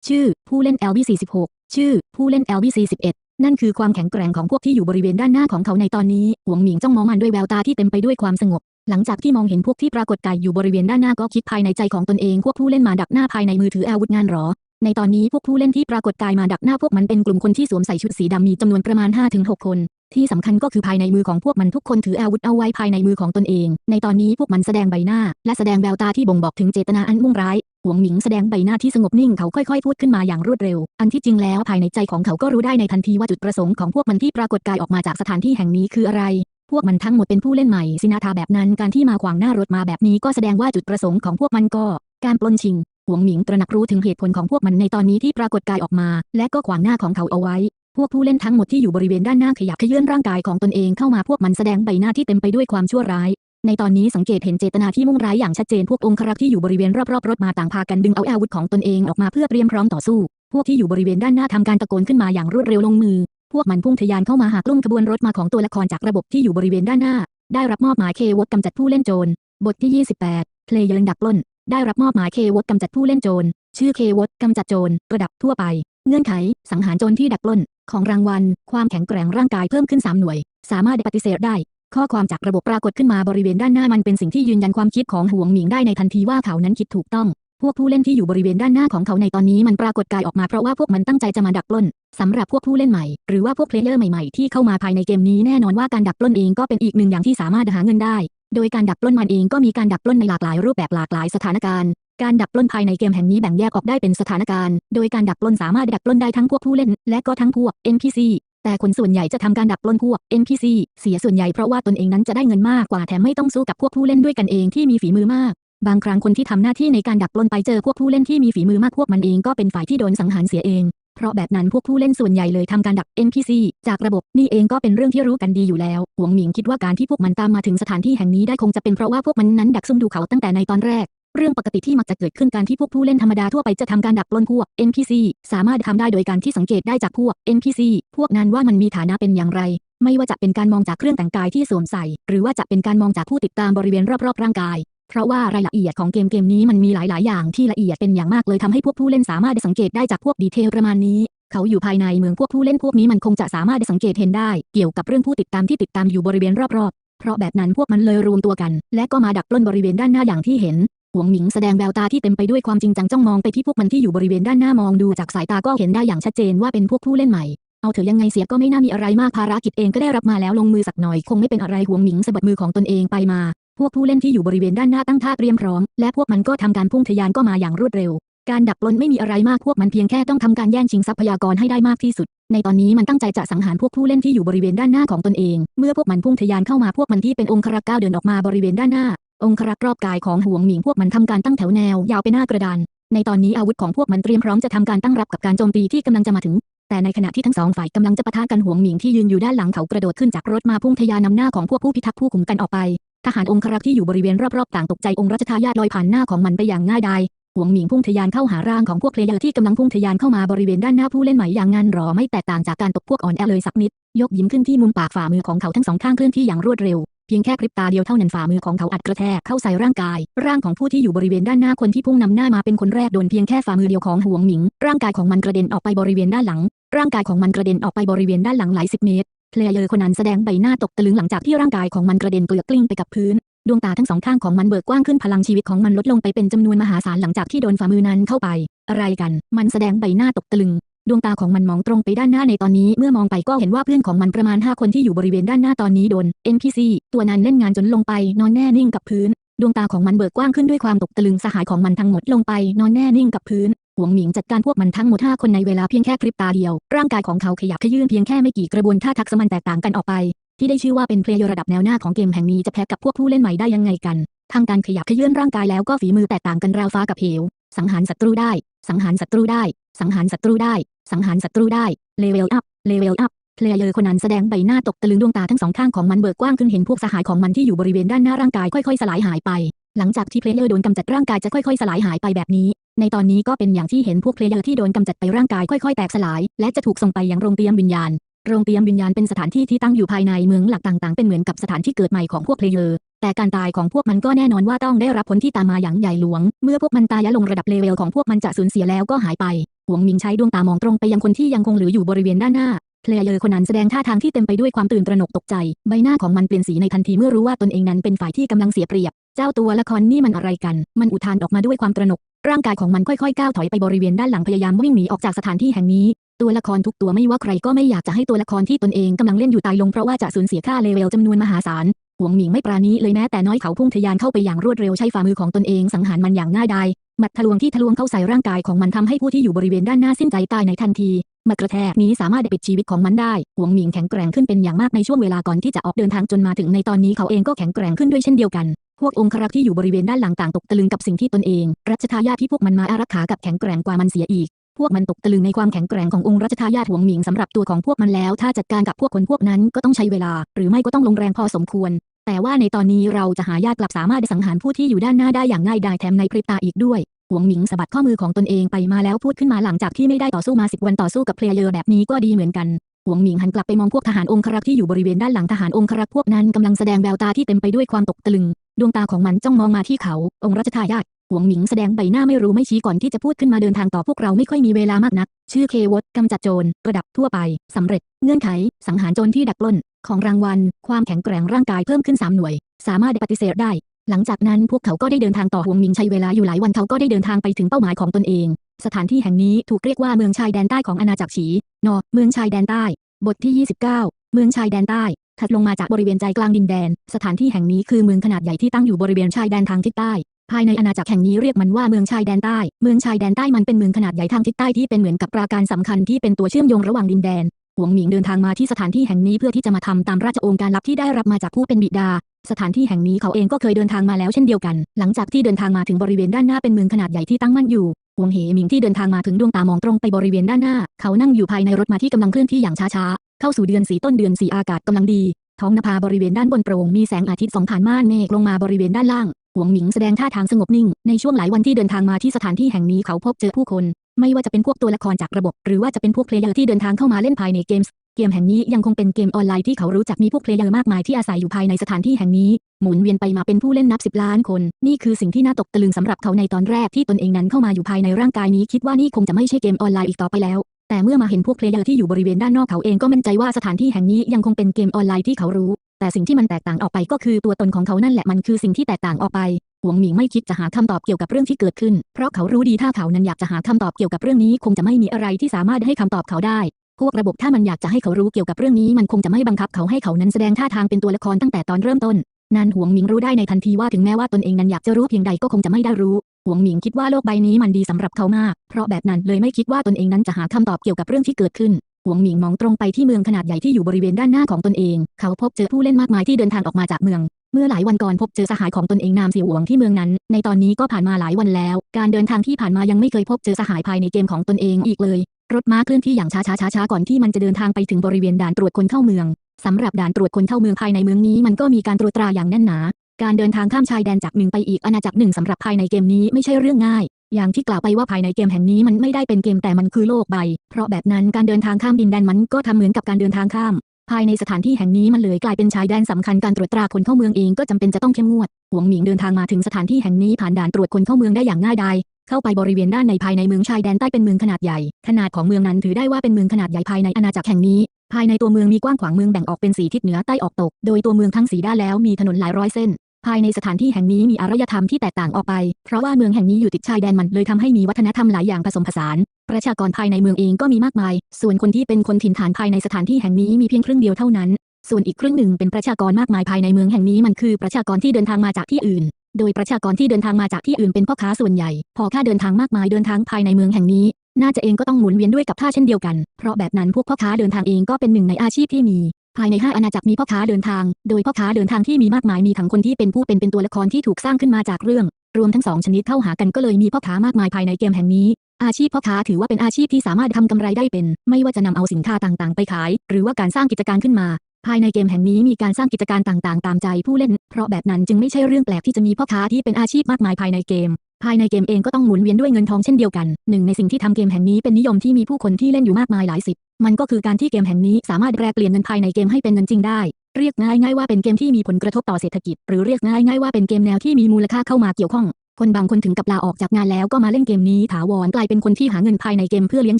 ชื่อ ผู้เล่น LB46 ชื่อ ผู้เล่น LB41 นั่นคือความแข็งแกร่งของพวกที่อยู่บริเวณด้านหน้าของเขาในตอนนี้ หวงหมิงจ้องมองมันด้วยแววตาที่เต็มไปด้วยความสงบ หลังจากที่มองเห็นพวกที่ปรากฏกายอยู่บริเวณด้านหน้าก็คิดภายในใจของตนเองพวกผู้เล่นมาดักหน้าภายในมือถืออาวุธงานหรอ ในตอนนี้พวกผู้เล่นที่ปรากฏกายมาดักหน้าพวกมันเป็นกลุ่มคนที่สวมใส่ชุดสีดำมีจำนวนประมาณ5-6คน ที่สำคัญก็คือภายในมือของพวกมันทุกคนถืออาวุธเอาไว้ภายในมือของตนเอง ในตอนนี้พวกมันแสดงใบหน้า และแสดงแววตาที่บ่งบอกถึงเจตนาอันมุ่งร้ายหวงหมิงแสดงใบหน้าที่สงบนิ่งเขาค่อยๆ พูดขึ้นมาอย่างรวดเร็ว อันที่จริงแล้วภายในใจของเขาก็รู้ได้ในทันทีว่าจุดประสงค์ของพวกมันที่ปรากฏกายออกมาจากสถานที่แห่งนี้คืออะไร พวกมันทั้งหมดเป็นผู้เล่นใหม่สินาทาแบบนั้นการที่มาขวางหน้ารถมาแบบนี้ก็แสดงว่าจุดประสงค์ของพวกมันก็ การปล้นชิงหวงหมิงตระหนักรู้ถึงเหตุผลของพวกมันในตอนนี้ที่ปรากฏกายออกมา และก็ขวางหน้าของเขาเอาไว้ พวกผู้เล่นทั้งหมดที่อยู่บริเวณด้านหน้าขยับขยื่นร่างกายของตนเองเข้ามาพวกมันแสดงใบหน้าที่เต็มไปด้วยความชั่วร้าย ในตอนนี้สังเกตเห็นเจตนาที่มุ่งร้ายอย่างชัดเจนพวกองครักษ์ที่อยู่บริเวณรอบๆรถมาต่างพากันดึงเอาอาวุธของตนเองออกมาเพื่อเตรียมพร้อมต่อสู้ พวกที่อยู่บริเวณด้านหน้าทำการตะโกนขึ้นมาอย่างรวดเร็วลงมือ พวกมันพุ่งทะยานเข้ามาหากลุ่มขบวนรถมาของตัวละครจากระบบที่อยู่บริเวณด้านหน้า ได้รับมอบหมายเควดกำจัดผู้เล่นโจร บทที่ 28 เพลเยอร์ดักปล้น ได้รับมอบหมายเควดกำจัดผู้เล่นโจร ชื่อเควดกำจัดโจร ระดับทั่วไป เงื่อนไข สังหารโจรที่ดักปล้น ของรางวัล ความแข็งแกร่งร่างกายเพิ่มขึ้น 3 หน่วย สามารถปฏิเสธได้ ข้อความจากระบบปรากฏขึ้นมาบริเวณด้านหน้ามันเป็นสิ่งที่ยืนยันความคิดของห่วงหมิงได้ในทันทีว่าเขานั้นคิดถูกต้อง พวกผู้เล่นที่อยู่บริเวณด้านหน้าของเขาในตอนนี้มันปรากฏกายออกมาเพราะว่าพวกมันตั้งใจจะมาดักปล้นสำหรับพวกผู้เล่นใหม่ หรือว่าพวกเพลเยอร์ใหม่ๆที่เข้ามาภายในเกมนี้แน่นอนว่าการดักปล้นเองก็เป็นอีกหนึ่งอย่างที่สามารถหาเงินได้ โดยการดักปล้นมันเองก็มีการดักปล้นในหลากหลายรูปแบบหลากหลายสถานการณ์ การดักปล้นภายในเกมแห่งนี้แบ่งแยกออกได้เป็นสถานการณ์ โดยการดักปล้นสามารถดักปล้นได้ทั้งพวกผู้เล่น และก็ทั้งพวก NPC แต่คนส่วนใหญ่จะทำการดักปล้นพวก NPC เสียส่วนใหญ่เพราะว่าตนเองนั้นจะได้เงินมากกว่าแถมไม่ต้องสู้กับพวกผู้เล่นด้วยกันเองที่มีฝีมือมาก บางครั้งคนที่ทำหน้าที่ในการดักปล้นไปเจอพวกผู้เล่นที่มีฝีมือมากพวกมันเองก็เป็นฝ่ายที่โดนสังหารเสียเอง เพราะแบบนั้นพวกผู้เล่นส่วนใหญ่เลยทำการดัก NPC จากระบบนี่เองก็เป็นเรื่องที่รู้กันดีอยู่แล้ว หวงหมิงคิดว่าการที่พวกมันตามมาถึงสถานที่แห่งนี้ได้คงจะเป็นเพราะว่าพวกมันนั้นดักซุ่มดูเขาตั้งแต่ในตอนแรก เรื่องปกติที่มักจะเกิดขึ้นการที่พวกผู้เล่นธรรมดาทั่วไปจะทำการดักปล้นพวก NPC สามารถทำได้โดยการที่สังเกตได้จากพวก NPC พวกนั้นว่ามันมีฐานะเป็นอย่างไร ไม่ว่าจะเป็นการมองจากเครื่องแต่งกายที่สวมใส่ หรือว่าจะเป็นการมองจากผู้ติดตามบริเวณรอบๆร่างกายเพราะว่ารายละเอียดของเกมเกมนี้มันมีหลาย ๆ อย่างที่ละเอียดเป็นอย่างมากเลยทำให้พวกผู้เล่นสามารถสังเกตได้จากพวกดีเทลประมาณนี้ เขาอยู่ภายในเมืองพวกผู้เล่นพวกนี้มันคงจะสามารถสังเกตเห็นได้ เกี่ยวกับเรื่องผู้ติดตามที่ติดตามอยู่บริเวณรอบ ๆ เพราะแบบนั้นพวกมันเลยรวมตัวกัน และก็มาดักปล้นบริเวณด้านหน้าอย่างที่เห็น หวงหมิงแสดงแววตาที่เต็มไปด้วยความจริงจังจ้องมองไปที่พวกมันที่อยู่บริเวณด้านหน้ามองดูจากสายตาก็เห็นได้อย่างชัดเจนว่าเป็นพวกผู้เล่นใหม่ เอาเถอะยังไงเสียก็ไม่น่ามีอะไรมากภารกิจเองก็ได้รับมาแล้วลงมือสักหน่อย คงไม่เป็นอะไรหวงหมิงสะบัดมือของตนเองไปมา พวกผู้เล่นที่อยู่บริเวณด้านหน้าตั้งท่าเตรียมพร้อม และพวกมันก็ทำการพุ่งทะยานก็มาอย่างรวดเร็ว การดักปล้นไม่มีอะไรมากพวกมันเพียงแค่ต้องทำการแย่งชิงทรัพยากรให้ได้มากที่สุด ในตอนนี้มันตั้งใจจะสังหารพวกผู้เล่นที่อยู่บริเวณด้านหน้าของตนเอง เมื่อพวกมันพุ่งทะยานเข้ามาพวกมันที่เป็นองครักษ์ก้าวเดินออกมาบริเวณด้านหน้า องครักษ์รอบกายของห่วงหมิงพวกมันทำการตั้งแถวแนวยาวไปหน้ากระดาน ในตอนนี้อาวุธของพวกมันเตรียมพร้อมจะทำการตั้งรับกับการโจมตีที่กำลังจะมาถึง แต่ในขณะที่ทั้งสองฝ่ายกำลังจะปะทะกันห่วงหมิงที่ยืนอยู่ด้านหลังเขากระโดดขึ้นจากรถมาพุ่งทะยานนำหน้าของพวกผู้พิทักษ์ผู้คุมกันออกไป ทหารองครักษ์ที่อยู่บริเวณรอบๆต่างตกใจองค์รัชทายาทลอยผ่านหน้าของมันไปอย่างง่ายดายห่วงหมิงพุ่งทะยานเข้าหาร่างของพวกเพลเยอร์ที่กำลังพุ่งทะยานเข้ามาบริเวณด้านหน้าผู้เล่นใหม่อย่างงั้นรอไม่แตกต่างจากการตกพวกอ่อนแอเลยสักนิด ยกยิ้มขึ้นที่มุมปากฝ่ามือของเขาทั้งสองข้างเคลื่อนที่อย่างรวดเร็ว เพียงแค่คลิปตาเดียวเท่านั้นฝ่ามือของเขาอัดกระแทกเข้าใส่ร่างกาย ร่างของผู้ที่อยู่บริเวณด้านหน้าคนที่พุ่งนำหน้ามาเป็นคนแรกโดนเพียงแค่ฝ่ามือเดียวของหวงหมิง ร่างกายของมันกระเด็นออกไปบริเวณด้านหลัง ร่างกายของมันกระเด็นออกไปบริเวณด้านหลังหลายสิบเมตรเพลเยอร์คนนั้นแสดงใบหน้าตกตะลึงหลังจากที่ร่างกายของมันกระเด็นเกลือกกลิ้งไปกับพื้นดวงตาทั้งสองข้างของมันเบิกกว้างขึ้นพลังชีวิตของมันลดลงไปเป็นจำนวนมหาศาลหลังจากที่โดนฝ่ามือนั้นเข้าไป อะไรกัน มันแสดงใบหน้าตกตะลึง ดวงตาของมันมองตรงไปด้านหน้าในตอนนี้เมื่อมองไปก็เห็นว่าเพื่อนของมันประมาณ 5 คนที่อยู่บริเวณด้านหน้าตอนนี้โดน NPC ตัวนั้นเล่นงานจนลงไปนอนแน่นิ่งกับพื้น ดวงตาของมันเบิกกว้างขึ้นด้วยความตกตะลึงสหายของมันทั้งหมดลงไปนอนแน่นิ่งกับพื้นหวงหมิงจัดการพวกมันทั้งหมด 5 คนในเวลาเพียงแค่คลิปตาเดียว ร่างกายของเขาขยับขยื่นเพียงแค่ไม่กี่กระบวนท่าทักษะมันแตกต่างกันออกไป ที่ได้ชื่อว่าเป็นเพลย์ระดับแนวหน้าของเกมแห่งนี้จะแพ้กับพวกผู้เล่นใหม่ได้ยังไงกัน ทางการขยับขยื่นร่างกายแล้วก็ฝีมือแตกต่างกันราวฟ้ากับเหว สังหารศัตรูได้ สังหารศัตรูได้ สังหารศัตรูได้ สังหารศัตรูได้ เลเวลอัพ เลเวลอัพ เพลเยอร์คนนั้นแสดงใบหน้าตกตะลึงดวงตาทั้งสองข้างของมันเบิกกว้างขึ้นเห็นพวกสหายของมันที่อยู่บริเวณด้านหน้าร่างกายค่อยๆสลายหายไป หลังจากที่เพลเยอร์โดนกำจัดร่างกายจะค่อยๆสลายหายไปแบบนี้ ในตอนนี้ก็เป็นอย่างที่เห็นพวกเพลเยอร์ที่โดนกำจัดไปร่างกายค่อยๆ แตกสลาย และจะถูกส่งไปยังโรงเตรียมวิญญาณ โรงเตรียมวิญญาณเป็นสถานที่ที่ตั้งอยู่ภายในเมืองหลักต่างๆ เป็นเหมือนกับสถานที่เกิดใหม่ของพวกเพลเยอร์ แต่การตายของพวกมันก็แน่นอนว่าต้องได้รับผลที่ตามมาอย่างใหญ่หลวง เมื่อพวกมันตายและลงระดับเลเวลของพวกมันจะสูญเสียแล้วก็หายไป หวงมิงใช้ดวงตามองตรงไปยังคนที่ยังคงเหลืออยู่บริเวณด้านหน้า เพลเยอร์คนนั้นแสดงท่าทางที่เต็มไปด้วยความตื่นตระหนกตกใจ ใบหน้าของมันเปลี่ยนสีในทันทีเมื่อรู้ว่าตนเองนั้นเป็นฝ่ายที่กำลังเสียเปรียบ เจ้าตัวละครนี่มันอะไรกัน มันอุทานออกมาด้วยความตระหนก ร่างกายของมันค่อยๆก้าวถอยไปบริเวณด้านหลังพยายามวิ่งหนีออกจากสถานที่แห่งนี้ ตัวละครทุกตัวไม่ว่าใครก็ไม่อยากจะให้ตัวละครที่ตนเองกำลังเล่นอยู่ตายลงเพราะว่าจะสูญเสียค่าเลเวลจำนวนมหาศาลหวงหมิงไม่ปราณีเลยแม้แต่น้อยเขาพุ่งทะยานเข้าไปอย่างรวดเร็วใช้ฝ่ามือของตนเองสังหารมันอย่างง่ายดายหมัดทะลวงที่ทะลวงเข้าใส่ร่างกายของมันทำให้ผู้ที่อยู่บริเวณด้านหน้าสิ้นใจตายในทันทีหมัดกระแทกนี้สามารถปิดชีวิตของมันได้หวงหมิงแข็งแกร่งขึ้นเป็นอย่างมากในช่วงเวลาก่อนที่จะออกเดินทางจนมาถึงในตอนนี้เขาเองก็แข็งแกร่งขึ้นด้วยเช่นเดียวกันพวกองครักษ์ที่อยู่บริเวณด้านหลังต่างตกตะลึงกับสิ่งที่ตนเอง รัชทายาที่พวกมันมาอารักขากับแข็งแกร่งกว่ามันเสียอีก พวกมันตกตะลึงในความแข็งแกร่งขององค์รัชทายาทหวงหมิงสำหรับตัวของพวกมันแล้ว ถ้าจัดการกับพวกคนพวกนั้นก็ต้องใช้เวลา หรือไม่ก็ต้องลงแรงพอสมควร แต่ว่าในตอนนี้เราจะหายากกลับสามารถสังหารผู้ที่อยู่ด้านหน้าได้อย่างง่ายดายแถมในพริบตาอีกด้วยหวงหมิงสะบัดข้อมือของตนเองไปมาแล้วพูดขึ้นมาหลังจากที่ไม่ได้ต่อสู้มาสิบวันต่อสู้กับเพลเยอร์แบบนี้ก็ดีเหมือนกันหวงหมิงหันกลับไปมองพวกทหารองครักษ์ที่อยู่บริเวณด้านหลังทหารองครักษ์พวกนั้นกำลังแสดงแววตาที่เต็มไปด้วยความตกตะลึง ดวงตาของมันจ้องมองมาที่เขา องค์รัชทายาท หวงหมิงแสดงใบหน้าไม่รู้ไม่ชี้ก่อนที่จะพูดขึ้นมาเดินทางต่อพวกเราไม่ค่อยมีเวลามากนัก ชื่อเควดกำจัดโจรระดับทั่วไปสำเร็จ เงื่อนไข สังหารโจรที่ดักปล้น ของรางวัล ความแข็งแกร่งร่างกายเพิ่มขึ้น3หน่วย สามารถปฏิเสธได้ หลังจากนั้นพวกเขาก็ได้เดินทางต่อหวงหมิงใช้เวลาอยู่หลายวันเขาก็ได้เดินทางไปถึงเป้าหมายของตนเอง สถานที่แห่งนี้ถูกเรียกว่าเมืองชายแดนใต้ของอาณาจักรฉีนอเมืองชายแดนใต้ บทที่ 29 เมืองชายแดนใต้ถัดลงมาจากบริเวณใจกลางดินแดน สถานที่แห่งนี้คือเมืองขนาดใหญ่ที่ตั้งอยู่บริเวณชายแดนทางทิศใต้ ภายในอาณาจักรแห่งนี้เรียกมันว่าเมืองชายแดนใต้ เมืองชายแดนใต้มันเป็นเมืองขนาดใหญ่ทางทิศใต้ที่เป็นเหมือนกับปราการสำคัญที่เป็นตัวเชื่อมโยงระหว่างดินแดน หวงหมิงเดินทางมาที่สถานที่แห่งนี้เพื่อที่จะมาทำตามราชโองการลับที่ได้รับมาจากผู้เป็นบิดา สถานที่แห่งนี้เขาเองก็เคยเดินทางมาแล้วเช่นเดียวกัน หลังจากที่เดินทางมาถึงบริเวณด้านหน้าเป็นเมืองขนาดใหญ่ที่ตั้งมั่นอยู่หวงเหหมิงที่เดินทางมาถึงดวงตามองตรงไปบริเวณด้านหน้า เขานั่งอยู่ภายในรถมาที่กำลังเคลื่อนที่อย่างช้าๆ เข้าสู่เดือนสีต้นเดือนสีอากาศกำลังดี ท้องนภาบริเวณด้านบนโปร่งมีแสงอาทิตย์ส่องผ่านม่านเมฆลงมาบริเวณด้านล่างหวงหมิงแสดงท่าทางสงบนิ่ง ในช่วงหลายวันที่เดินทางมาที่สถานที่แห่งนี้เขาพบเจอผู้คน ไม่ว่าจะเป็นพวกตัวละครจากระบบ หรือว่าจะเป็นพวกเพลเยอร์ที่เดินทางเข้ามาเล่นภายในเกมส์เกมแห่งนี้ยังคงเป็นเกมออนไลน์ที่เขารู้จักมีพวกเพลเยอร์มากมายที่อาศัยอยู่ภายในสถานที่แห่งนี้ หมุนเวียนไปมาเป็นผู้เล่นนับสิบล้านคน นี่คือสิ่งที่น่าตกตะลึงสำหรับเขาในตอนแรกที่ตนเองนั้นเข้ามาอยู่ภายในร่างกายนี้ คิดว่านี่คงจะไม่ใช่เกมออนไลน์อีกต่อไปแล้ว แต่เมื่อมาเห็นพวกเพลเยอร์ที่อยู่บริเวณด้านนอกเขาเองก็มั่นใจว่าสถานที่แห่งนี้ยังคงเป็นเกมออนไลน์ที่เขารู้ แต่สิ่งที่มันแตกต่างออกไปก็คือตัวตนของเขานั่นแหละมันคือสิ่งที่แตกต่างออกไปหวงหมิงไม่คิดจะหาคำตอบเกี่ยวกับเรื่องที่เกิดขึ้น เพราะเขารู้ดีถ้าเขานั้นอยากจะหาคำตอบเกี่ยวกับเรื่องนี้ คงจะไม่มีอะไรที่สามารถให้คำตอบเขาได้พวกระบบถ้ามันอยากจะให้เขารู้เกี่ยวกับเรื่องนี้มันคงจะไม่บังคับเขาให้เขานั้นแสดงท่าทางเป็นตัวละครตั้งแต่ตอนเริ่มต้นนันหวงหมิงรู้ได้ในทันทีว่าถึงแม้ว่าตนเองนั้นอยากจะรู้เพียงใดก็คงจะไม่ได้รู้ หวงหมิงคิดว่าโลกใบนี้มันดีสำหรับเขามาก เพราะแบบนั้นเลยไม่คิดว่าตนเองนั้นจะหาคำตอบเกี่ยวกับเรื่องที่เกิดขึ้นหวงหมิงมองตรงไปที่เมืองขนาดใหญ่ที่อยู่บริเวณด้านหน้าของตนเอง เขาพบเจอผู้เล่นมากมายที่เดินทางออกมาจากเมือง เมื่อหลายวันก่อนพบเจอสหายของตนเองนามเสี่ยวหวงที่เมืองนั้น ในตอนนี้ก็ผ่านมาหลายวันแล้ว การเดินทางที่ผ่านมายังไม่เคยพบเจอสหายภายในเกมของตนเองอีกเลย รถม้าเคลื่อนที่อย่างช้าๆๆๆก่อนที่มันจะเดินทางไปถึงบริเวณด่านตรวจคนเข้าเมืองสำหรับด่านตรวจคนเข้าเมืองภายในเมืองนี้มันก็มีการตรวจตราอย่างแน่นหนา การเดินทางข้ามชายแดนจากหนึ่งไปอีกอาณาจักรหนึ่งสำหรับภายในเกมนี้ไม่ใช่เรื่องง่าย อย่างที่กล่าวไปว่าภายในเกมแห่งนี้มันไม่ได้เป็นเกมแต่มันคือโลกใบ เพราะแบบนั้นการเดินทางข้ามดินแดนมันก็ทำเหมือนกับการเดินทางข้าม ภายในสถานที่แห่งนี้มันเลยกลายเป็นชายแดนสำคัญการตรวจตราคนเข้าเมืองเองก็จำเป็นจะต้องเข้มงวดหวงหมิงเดินทางมาถึงสถานที่แห่งนี้ผ่านด่านตรวจคนเข้าเมืองได้อย่างง่ายดายเข้าไปบริเวณด้านในภายในเมืองชายแดนใต้เป็นเมืองขนาดใหญ่ ขนาดของเมืองนั้นถือได้ว่าเป็นเมืองขนาดใหญ่ภายในอาณาจักรแห่งนี้ ภายในตัวเมืองมีกว้างขวางเมืองแบ่งออกเป็นสีทิศเหนือใต้ออกตก โดยตัวเมืองทั้งสีด้านแล้วมีถนนหลายร้อยเส้น ภายในสถานที่แห่งนี้มีอารยธรรมที่แตกต่างออกไป เพราะว่าเมืองแห่งนี้อยู่ติดชายแดนมันเลยทำให้มีวัฒนธรรมหลายอย่างผสมผสาน ประชากรภายในเมืองเองก็มีมากมาย ส่วนคนที่เป็นคนถิ่นฐานภายในสถานที่แห่งนี้มีเพียงครึ่งเดียวเท่านั้น ส่วนอีกครึ่งหนึ่งเป็นประชากรมากมายภายในเมืองแห่งนี้มันคือประชากรที่เดินทางมาจากที่อื่น โดยประชากรที่เดินทางมาจากที่อื่นเป็นพ่อค้าส่วนใหญ่ พอค่าเดินทางมากมายเดินทางภายในเมืองแห่งนี้ น่าจะเองก็ต้องหมุนเวียนด้วยกับท่าเช่นเดียวกัน เพราะแบบนั้นพวกพ่อค้าเดินทางเองก็เป็นหนึ่งในอาชีพที่มี ภายในห้าอาณาจักรมีพ่อค้าเดินทาง โดยพ่อค้าเดินทางที่มีมากมายมีทั้งคนที่เป็นผู้เป็นเป็นตัวละครที่ถูกสร้างขึ้นมาจากเรื่อง รวมทั้งสองชนิดเข้าหากันก็เลยมีพ่อค้ามากมายภายในเกมแห่งนี้ อาชีพพ่อค้าถือว่าเป็นอาชีพที่สามารถทำกำไรได้เป็น ไม่ว่าจะนำเอาสินค้าต่างๆ ไปขาย หรือว่าการสร้างกิจการขึ้นมา ภายในเกมแห่งนี้มีการสร้างกิจการต่างๆ ตามใจผู้เล่น เพราะแบบนั้นจึงไม่ใช่เรื่องแปลกที่จะมีพ่อค้าที่เป็นอาชีพมากมายภายในเกมภายในเกมเองก็ต้องหมุนเวียนด้วยเงินทองเช่นเดียวกัน หนึ่งในสิ่งที่ทำเกมแห่งนี้เป็นนิยมที่มีผู้คนที่เล่นอยู่มากมายหลายสิบ มันก็คือการที่เกมแห่งนี้สามารถแปลเปลี่ยนเงินภายในเกมให้เป็นเงินจริงได้ เรียกง่ายๆว่าเป็นเกมที่มีผลกระทบต่อเศรษฐกิจ หรือเรียกง่ายๆว่าเป็นเกมแนวที่มีมูลค่าเข้ามาเกี่ยวข้อง คนบางคนถึงกับลาออกจากงานแล้วก็มาเล่นเกมนี้ถาวรกลายเป็นคนที่หาเงินภายในเกมเพื่อเลี้ยง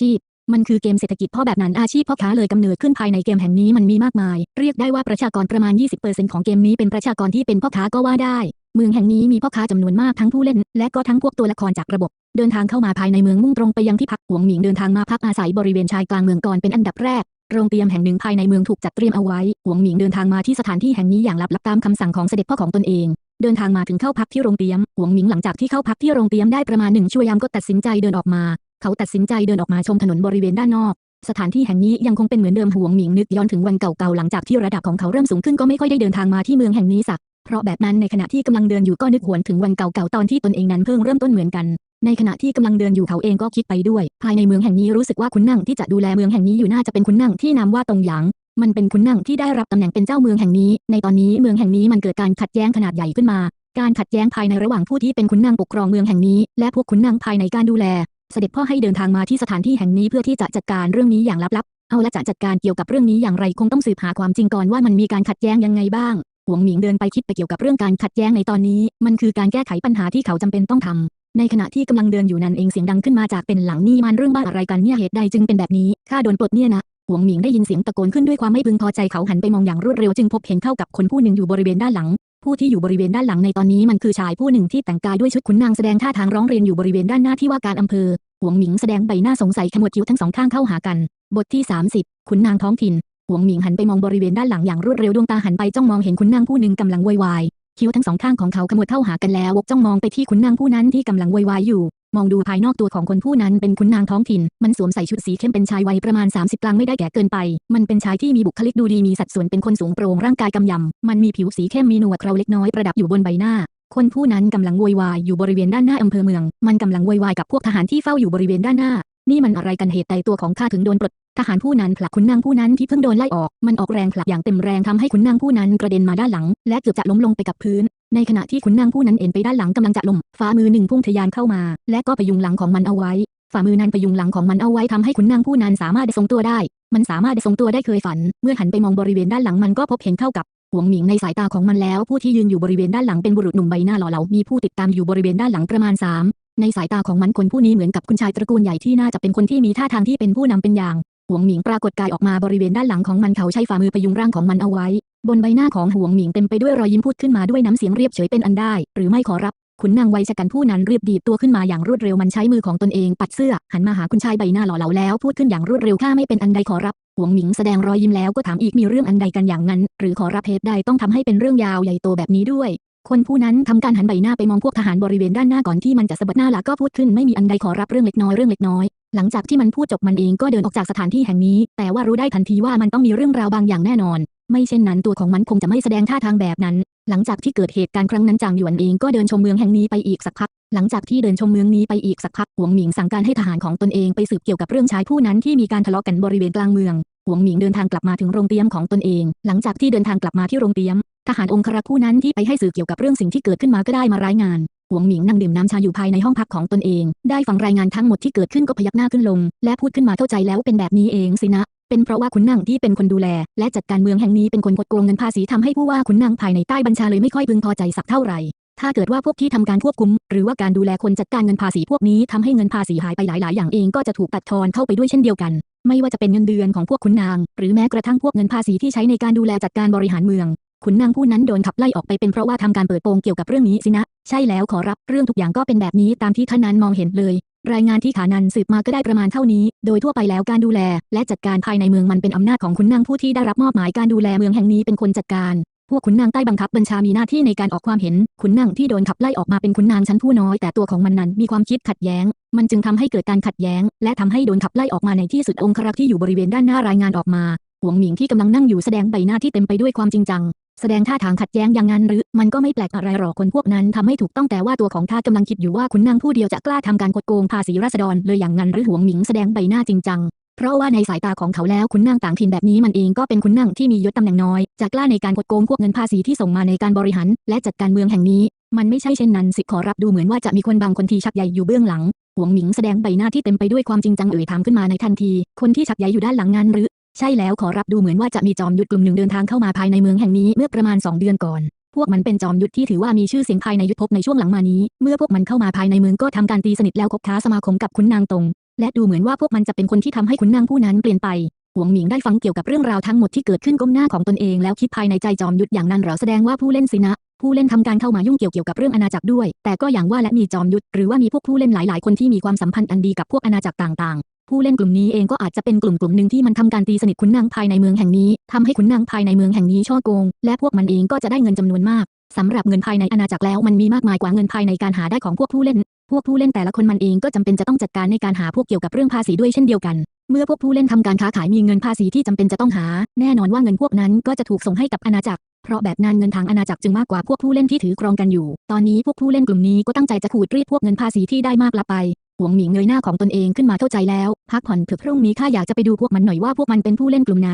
ชีพมันคือเกมเศรษฐกิจพราะแบบนั้นอาชีพพ่อค้าเลยกำเนิดขึ้นภายในเกมแห่งนี้มันมีมากมาย เรียกได้ว่าประชากรประมาณ 20%ของเกมนี้เป็นประชากรที่เป็นพ่อค้าก็ว่าได้ เมืองแห่งนี้มีพ่อค้าจำนวนมากทั้งผู้เล่น และก็ทั้งพวกตัวละครจากระบบ เดินทางเข้ามาภายในเมืองมุ่งตรงไปยังที่พักหวงหมิงเดินทางมาพักอาศัยบริเวณชายกลางเมืองก่อนเป็นอันดับแรกโรงเตรียมแห่งหนึ่งภายในเมืองถูกจัดเตรียมเอาไว้หวงหมิงเดินทางมาที่สถานที่แห่งนี้อย่างลับๆตามคำสั่งของเสด็จพ่อของตนเอง เดินทางมาถึงเข้าพักที่โรงเตรียมหวงหมิงหลังจากที่เข้าพักที่โรงเตรียมได้ประมาณหนึ่งชั่วยามก็ตัดสินใจเดินออกมา เขาตัดสินใจเดินออกมาชมถนนบริเวณด้านนอก สถานที่แห่งนี้ยังคงเป็นเหมือนเดิมหวงหมิงนึกย้อนถึงวันเก่าๆหลังจากที่ระดับของเขาเริ่มสูงขึ้นก็ไม่ค่อยได้เดินทางมาที่เมืองแห่งนี้สัก เพราะแบบนั้นในขณะที่กำลังเดินอยู่ก็นึกหวนถึงวันเก่าๆตอนที่ตนเองนั้นเพิ่งเริ่มต้นเหมือนกัน ในขณะที่กำลังเดินอยู่เขาเองก็คิดไปด้วย ภายในเมืองแห่งนี้รู้สึกว่าคุณนั่งที่จะดูแลเมืองแห่งนี้อยู่น่าจะเป็นคุณนั่งที่นามว่าตงหยางมันเป็นคุณนั่งที่ได้รับตำแหน่งเป็นเจ้าเมืองแห่งนี้ ในตอนนี้เมืองแห่งนี้มันเกิดการขัดแย้งขนาดใหญ่ขึ้นมา การขัดแย้งภายในระหว่างผู้ที่เป็นคุณนั่งปกครองเมืองแห่งนี้ และพวกคุณนั่งภายในการดูแล เสด็จพ่อให้เดินทางมาที่สถานที่แห่งนี้เพื่อที่จะจัดการเรื่องนี้อย่างลับๆ เอาละจะจัดการเกี่ยวกับเรื่องนี้อย่างไรคงต้องสืบหาความจริงก่อนว่ามันมีการขัดแย้งยังไงบ้าง วงหมิงเดินไปคิดไปเกี่ยวกับเรื่องการขัดแย้งในตอนนี้ มันคือการแก้ไขปัญหาที่เขาจำเป็นต้องทำในขณะที่กำลังเดินอยู่นั่นเองเสียงดังขึ้นมาจากเป็นหลังนี่มันเรื่องบ้าอะไรกันเนี่ยเหตุใดจึงเป็นแบบนี้ข้าโดนปลดเนี่ยนะหวงหมิงได้ยินเสียงตะโกนขึ้นด้วยความไม่พึงพอใจเขาหันไปมองอย่างรวดเร็วจึงพบเห็นเข้ากับคนผู้หนึ่งอยู่บริเวณด้านหลัง ผู้ที่อยู่บริเวณด้านหลังในตอนนี้มันคือชายผู้หนึ่งที่แต่งกายด้วยชุดขุนนางแสดงท่าทางร้องเรียนอยู่บริเวณด้านหน้าที่ว่าการอำเภอหวงหมิงแสดงใบหน้าสงสัยขมวดคิ้วทั้งสองข้างเข้าหากัน บทที่ 30 ขุนนางท้องถิ่น วงหมิงหันไปมองบริเวณด้านหลังอย่างรวดเร็วดวงตาหันไปจ้องมองเห็นขุนนางผู้หนึ่งกำลังโวยวายคิ้วทั้งสองข้างของเขาขมวดเข้าหากันแล้ววกจ้องมองไปที่ขุนนางผู้นั้นที่กำลังโวยวายอยู่ มองดูภายนอกตัวของคนผู้นั้นเป็นขุนนางท้องถิ่น มันสวมใส่ชุดสีเข้มเป็นชายวัยประมาณ 30 กลางไม่ได้แก่เกินไป มันเป็นชายที่มีบุคลิกดูดีมีสัดส่วนเป็นคนสูงโปร่งร่างกายกำยำ มันมีผิวสีเข้มมีหนวดเคราเล็กน้อยประดับอยู่บนใบหน้า คนผู้นั้นกำลังโวยวายอยู่บริเวณด้านหน้าอำเภอเมือง มันกำลังโวยวายกับพวกทหารที่เฝ้าอยู่บริเวณด้านหน้า นี่มันอะไรกันเหตุใดตัวของข้าถึงโดนปลด ทหารผู้นั้นผลักขุนนางผู้นั้นที่เพิ่งโดนไล่ออก มันออกแรงผลักอย่างเต็มแรงทำให้ขุนนางผู้นั้นกระเด็นมาด้านหลัง และเกือบจะล้มลงไปกับพื้น ในขณะที่ขุนนางผู้นั้นเอ็นไปด้านหลังกำลังจะล้มฝ่ามือหนึ่งพุ่งทะยานเข้ามา และก็ไปยุงหลังของมันเอาไว้ ฝ่ามือนั้นไปยุงหลังของมันเอาไว้ทำให้ขุนนางผู้นั้นสามารถได้ทรงตัวได้ มันสามารถได้ทรงตัวได้เคยฝัน เมื่อหันไปมองบริเวณด้านหลังมันก็พบเห็นเข้ากับหวงหมิงในสายตาของมันแล้ว ผู้ที่ยืนอยู่บริเวณด้านหลังเป็นบุรุษหนุ่มใบหน้าหล่อเหลามีผู้ติดตามอยู่บริเวณด้านหลังประมาณสามในสายตาของมันคนผู้นี้เหมือนกับคุณชายตระกูลใหญ่ที่น่าจะเป็นคนที่มีท่าทางที่เป็นผู้นำเป็นอย่าง หวงหมิงปรากฏกายออกมาบริเวณด้านหลังของมันเขาใช้ฝ่ามือพยุงร่างของมันเอาไว้ บนใบหน้าของหวงหมิงเต็มไปด้วยรอยยิ้มพูดขึ้นมาด้วยน้ำเสียงเรียบเฉยเป็นอันได้ หรือไม่ขอรับขุนนางไวยชะกันผู้นั้นรีบดีดตัวขึ้นมาอย่างรวดเร็วมันใช้มือของตนเองปัดเสื้อ หันมาหาคุณชายใบหน้าหล่อเหลาแล้วพูดขึ้นอย่างรวดเร็วข้าไม่เป็นอันใดขอรับหวงหมิงแสดงรอยยิ้มแล้วก็ถามอีกมีเรื่องอันใดกันอย่างนั้น หรือขอรับเหตุใดต้องทำให้เป็นเรื่องยาวใหญ่โตแบบนี้ด้วย คนผู้นั้นทำการหันใบหน้าไปมองพวกทหารบริเวณด้านหน้าก่อนที่มันจะสะบัดหน้าล้วก็พูดขึ้นไม่มีอันใดขอรับเรื่องเล็กน้อยเรื่องเล็กน้อย หลังจากที่มันพูดจบมันเองก็เดินออกจากสถานที่แห่งนี้ แต่ว่ารู้ได้ทันทีว่ามันต้องมีเรื่องราวบางอย่างแน่นอน ไม่เช่นนั้นตัวของมันคงจะไม่แสดงท่าทางแบบนั้น หลังจากที่เกิดเหตุการณ์ครั้งนั้นจางหยวนเองก็เดินชมเมืองแห่งนี้ไปอีกสักพัก หลังจากที่เดินชมเมืองนี้ไปอีกสักพักหวงหมิงสั่งการให้ทหารของตนเองไปสืบเกี่ยวกับเรื่องชายผู้นั้นที่มีการทะเลาะกันบริเวณกลางเมืองหวงหมิงเดินทางกลับมาถึงโรงเตรียมของตนเอง หลังจากที่เดินทางกลับมาที่โรงเตรียมทหารองครักษ์ผู้นั้นที่ไปให้สื่อเกี่ยวกับเรื่องสิ่งที่เกิดขึ้นมาก็ได้มารายงาน หวงหมิงนั่งดื่มน้ำชาอยู่ภายในห้องพักของตนเอง ได้ฟังรายงานทั้งหมดที่เกิดขึ้นก็พยักหน้าขึ้นลง และพูดขึ้นมาเข้าใจแล้วเป็นแบบนี้เองสินะ เป็นเพราะว่าขุนนางที่เป็นคนดูแล และจัดการเมืองแห่งนี้เป็นคนกดโกงเงินภาษีทำให้ผู้ว่าขุนนางภายในใต้บัญชาเลยไม่ค่อยพึงพอใจสักเท่าไหร่ถ้าเกิดว่าพวกที่ทำการควบคุม หรือว่าการดูแลคนจัดการเงินภาษีพวกนี้ทำให้เงินภาษีหายไปหลาย ๆ อย่างเองก็จะถูกตัดทอนเข้าไปด้วยเช่นเดียวกัน ไม่ว่าจะเป็นเงินเดือนของพวกขุนนาง หรือแม้กระทั่งพวกเงินภาษีที่ใช้ในการดูแลจัดการบริหารเมือง ขุนนางผู้นั้นโดนขับไล่ออกไปเป็นเพราะว่าทำการเปิดโปงเกี่ยวกับเรื่องนี้สินะ ใช่แล้วขอรับเรื่องทุกอย่างก็เป็นแบบนี้ตามที่ท่านนั้นมองเห็นเลย รายงานที่ขานันสืบมาก็ได้ประมาณเท่านี้ โดยทั่วไปแล้วการดูแล และจัดการภายในเมืองมันเป็นอำนาจของขุนนางผู้ที่ได้รับมอบหมายการดูแลเมืองแห่งนี้เป็นคนจัดการพวกขุนนางใต้บังคับบัญชามีหน้าที่ในการออกความเห็น ขุนนางที่โดนขับไล่ออกมาเป็นขุนนางชั้นผู้น้อยแต่ตัวของมันนั้นมีความคิดขัดแย้ง มันจึงทำให้เกิดการขัดแย้ง และทำให้โดนขับไล่ออกมาในที่สุดองครักษ์ที่อยู่บริเวณด้านหน้ารายงานออกมาหวงหมิงที่กำลังนั่งอยู่แสดงใบหน้าที่เต็มไปด้วยความจริงจัง แสดงท่าทางขัดแย้งอย่างนั้นหรือ มันก็ไม่แปลกอะไรหรอกคนพวกนั้นทำให้ถูกต้องแต่ว่าตัวของข้ากำลังคิดอยู่ว่าขุนนางผู้เดียวจะกล้าทำการกดโกงภาษีราษฎรเลยอย่างนั้นหรือหวงหมิงแสดงใบหน้าจริงจังเพราะว่าในสายตาของเขาแล้วขุนนางต่างถิ่นแบบนี้มันเองก็เป็นขุนนางที่มียศตำแหน่งน้อยจะกล้าในการกดโกงพวกเงินภาษีที่ส่งมาในการบริหารและจัดการเมืองแห่งนี้ มันไม่ใช่เช่นนั้นสิขอรับดูเหมือนว่าจะมีคนบางคนที่ชักใหญ่อยู่เบื้องหลังหวงหมิงแสดงใบหน้าที่เต็มไปด้วยความจริงจังเอ่ยถามขึ้นมาในทันที คนที่ชักใหญ่อยู่ด้านหลังนั้นหรือ ใช่แล้วขอรับดูเหมือนว่าจะมีจอมยุทธกลุ่มหนึ่งเดินทางเข้ามาภายในเมืองแห่งนี้เมื่อประมาณ2เดือนก่อน พวกมันเป็นจอมยุทธที่ถือว่ามีชื่อเสียงภายในยุทธภพในช่วงหลังมานี้ เมื่อพวกมันเข้ามาภายในเมืองก็ทำการตีสนิทแล้วคบค้าสมาคมกับขุนนางตงและดูเหมือนว่าพวกมันจะเป็นคนที่ทำให้ขุนนางผู้นั้นเปลี่ยนไปหวงหมิงได้ฟังเกี่ยวกับเรื่องราวทั้งหมดที่เกิดขึ้นก้มหน้าของตนเองแล้วคิดภายในใจจอมยุทธอย่างนั้นหรอแสดงว่าผู้เล่นสินะผู้เล่นทำการเข้ามายุ่งเกี่ยวเกี่ยวกับเรื่องอาณาจักรด้วย แต่ก็อย่างว่าและมีจอมยุทธหรือว่ามีพวกผู้เล่นหลาย ๆ คนที่มีความสัมพันธ์อันดีกับพวกอาณาจักรต่างๆ ผู้เล่นกลุ่มนี้เองก็อาจจะเป็นกลุ่มกลุ่มหนึ่งที่มันทำการตีสนิทขุนนางภายในเมืองแห่งนี้ทำให้ขุนนางภายในเมืองแห่งนี้ช่อโกง และพวกมันเองก็จะได้เงินจำนวนมากสำหรับเงินภายในอาณาจักรแล้วมันมีมากมายกว่าเงินภายในการหาได้ของพวกผู้เล่น พวกผู้เล่นแต่ละคนมันเองก็จำเป็นจะต้องจัดการในการหาพวกเกี่ยวกับเรื่องภาษีด้วยเช่นเดียวกัน เมื่อพวกผู้เล่นทำการค้าขายมีเงินภาษีที่จำเป็นจะต้องหา แน่นอนว่าเงินพวกนั้นก็จะถูกส่งให้กับอาณาจักร เพราะแบบนั้นเงินทางอาณาจักรจึงมากกว่าพวกผู้เล่นที่ถือครองกันอยู่ ตอนนี้พวกผู้เล่นกลุ่มนี้ก็ตั้งใจจะขูดรีดพวกเงินภาษีที่ได้มากละไป หวงหมิงเงยหน้าของตนเองขึ้นมาเข้าใจแล้ว พักผ่อนเถอะพรุ่งนี้ข้าอยากจะไปดูพวกมันหน่อยว่าพวกมันเป็นผู้เล่นกลุ่มไหน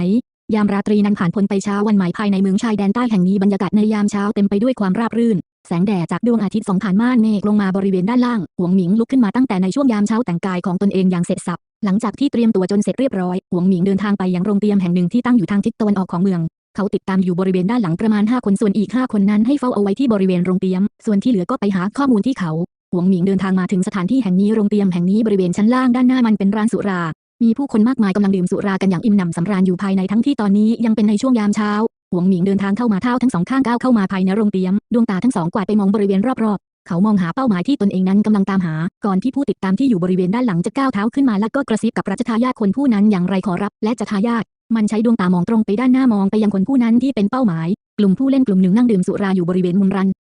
ยามราตรีนั้นผ่านพ้นไปเช้าวันใหม่ภายในเมืองชายแดนใต้แห่งนี้บรรยากาศในยามเช้าเต็มไปด้วยความราบรื่น แสงแดดจากดวงอาทิตย์ส่องผ่านม่านเมฆลงมาบริเวณด้านล่าง หวงหมิงลุกขึ้นมาตั้งแต่ในช่วงยามเช้าแต่งกายของตนเองอย่างเสร็จสับหลังจากที่เตรียมตัวจนเสร็จเรียบร้อย หวงหมิงเดินทางไปยังโรงเตรียมแห่งหนึ่งที่ตั้งอยู่ทางทิศตะวันออกของเมืองเขาติดตามอยู่บริเวณด้านหลังประมาณ 5 คนส่วนอีก 5 คนนั้นให้เฝ้าเอาไว้ที่บริเวณโรงเตรียม ส่วนที่เหลือก็ไปหาข้อมูลที่เขา หวงหมิงเดินทางมาถึงสถานที่แห่งนี้โรงเตรียมแห่งนี้บริเวณชั้นล่างด้านหน้ามันเป็นร้านสุรา มีผู้คนมากมายกำลังดื่มสุรากันอย่างอิ่มหนำสำราญอยู่ภายในทั้งที่ตอนนี้ยังเป็นในช่วงยามเช้าหวงหมิงเดินทางเข้ามาเท้าทั้งสองข้างก้าวเข้ามาภายในโรงเตรียมดวงตาทั้งสองกวาดไปมองบริเวณรอบๆ เขามองหาเป้าหมายที่ตนเองนั้นกำลังตามหา ก่อนที่ผู้ติดตามที่อยู่บริเวณด้านหลังจะก้าวเท้าขึ้นมาแล้วก็กระซิบกับรัชทายาทคนผู้นั้นอย่างไรขอรับ และจะทายาทมันใช้ดวงตามองตรงไปด้านหน้ามองไปยังคนผู้นั้นที่เป็นเป้าหมาย กลุ่มผู้เล่นกลุ่มหนึ่งนั่งดื่มสุราอยู่บริเวณมุมรัน